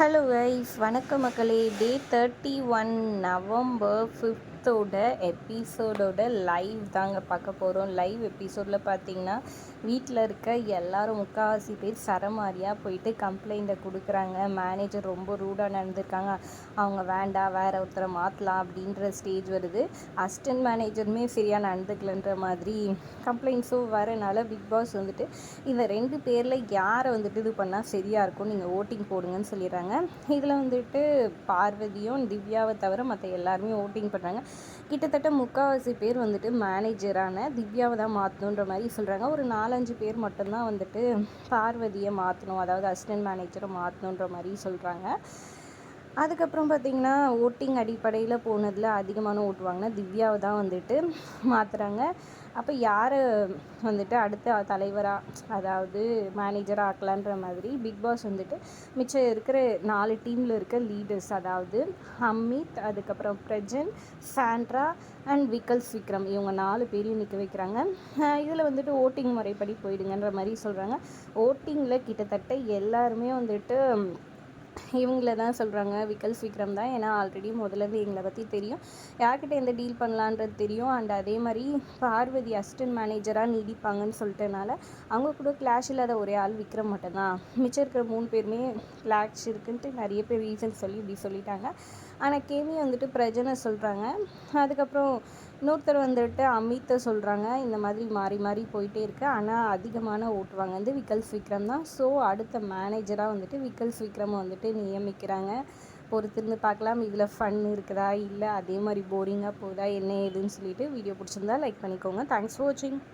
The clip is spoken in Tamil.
ஹலோ கைஸ் வணக்க மக்களே. டே தேர்ட்டி ஒன் நவம்பர் ஃபிஃப்த்தோட எபிசோடோட லைவ் தாங்க பார்க்க போகிறோம் லைவ் எபிசோடில் பார்த்தீங்கன்னா வீட்டில் இருக்க எல்லாரும் முக்கால்வாசி பேர் சரமாரியாக போயிட்டு கம்ப்ளைண்ட்டை கொடுக்குறாங்க. மேனேஜர் ரொம்ப ரூடாக நடந்திருக்காங்க. அவங்க வேண்டாம் வேற ஒருத்தரை மாற்றலாம் அப்படின்ற ஸ்டேஜ் வருது. அசிஸ்டன்ட் மேனேஜருமே சரியாக நடந்துக்கலன்ற மாதிரி கம்ப்ளைண்ட்ஸும் வரனால பிக் பாஸ் வந்துட்டு இந்த ரெண்டு பேரில் யாரை வந்துட்டு இது பண்ணால் சரியாக இருக்கும் நீங்கள் ஓட்டிங் போடுங்கன்னு சொல்லிடுறாங்க. இதில் வந்துட்டு பார்வதியும் திவ்யாவை தவிர மற்ற எல்லாருமே ஓட்டிங் பண்ணுறாங்க கிட்டத்தட்ட முக்கால்வாசி பேர் வந்துட்டு மேனேஜரான திவ்யாவை தான் மாற்றணுன்ற மாதிரி சொல்கிறாங்க ஒரு நாலஞ்சு பேர் மட்டும்தான் வந்துட்டு பார்வதியை மாற்றணும் அதாவது அசிஸ்டன்ட் மேனேஜரை மாற்றணுன்ற மாதிரி சொல்கிறாங்க அதுக்கப்புறம் பார்த்திங்கன்னா ஓட்டிங் அடிப்படையில் போனதில் அதிகமான ஓட்டு வாங்கினா திவ்யாவை தான் வந்துட்டு மாற்றுறாங்க அப்போ யாரை வந்துட்டு அடுத்த தலைவராக அதாவது மேனேஜராக ஆக்கலான்ற மாதிரி பிக் பாஸ் வந்துட்டு மிச்சம் இருக்கிற நாலு டீமில் இருக்க லீடர்ஸ் அதாவது அமித் அதுக்கப்புறம் பிரஜன் சாண்ட்ரா அண்ட் விக்கல்ஸ் விக்ரம். இவங்க நாலு பேரையும் நிற்க வைக்கிறாங்க. இதில் வந்துட்டு ஓட்டிங் முறைப்படி போயிடுங்கன்ற மாதிரி சொல்கிறாங்க ஓட்டிங்கில் கிட்டத்தட்ட எல்லாருமே வந்துட்டு இவங்கள தான் சொல்கிறாங்க விக்கல்ஸ் விக்ரம் தான். ஏன்னா ஆல்ரெடி முதலேருந்து எங்களை பற்றி தெரியும். யார்கிட்ட எந்த டீல் பண்ணலான்றது தெரியும். அண்ட் அதே மாதிரி பார்வதி அசிஸ்டன்ட் மேனேஜராக நீடிப்பாங்கன்னு சொல்லிட்டனால அவங்க கூட கிளாஷ் இல்லாத ஒரே ஆள் விக்ரம் மட்டும்தான். மிச்சம் இருக்கிற மூணு பேருமே கிளாஷ் இருக்குன்ட்டு நிறைய பேர் ரீசன் சொல்லி இப்படி சொல்லிட்டாங்க. ஆனால் கேமி வந்துட்டு பிரஜனை சொல்கிறாங்க அதுக்கப்புறம் இன்னொருத்தர் வந்துட்டு அமித்தை சொல்கிறாங்க இந்த மாதிரி மாறி மாறி போயிட்டே இருக்கு. ஆனால் அதிகமான ஓட்டுவாங்க வந்து விக்கல்ஸ் விக்ரம் தான். ஸோ அடுத்த மேனேஜராக வந்துட்டு விக்கல்ஸ் விக்ரம் வந்துட்டு நியமிக்கிறாங்க. பொறுத்திருந்து பார்க்கலாம். இதில் ஃபன் இருக்குதா? இல்லை அதே மாதிரி போரிங்காக போகுதா என்ன ஏதுன்னு சொல்லிட்டு வீடியோ பிடிச்சிருந்தா லைக் பண்ணிக்கோங்க. தேங்க்ஸ் ஃபார் வாட்சிங்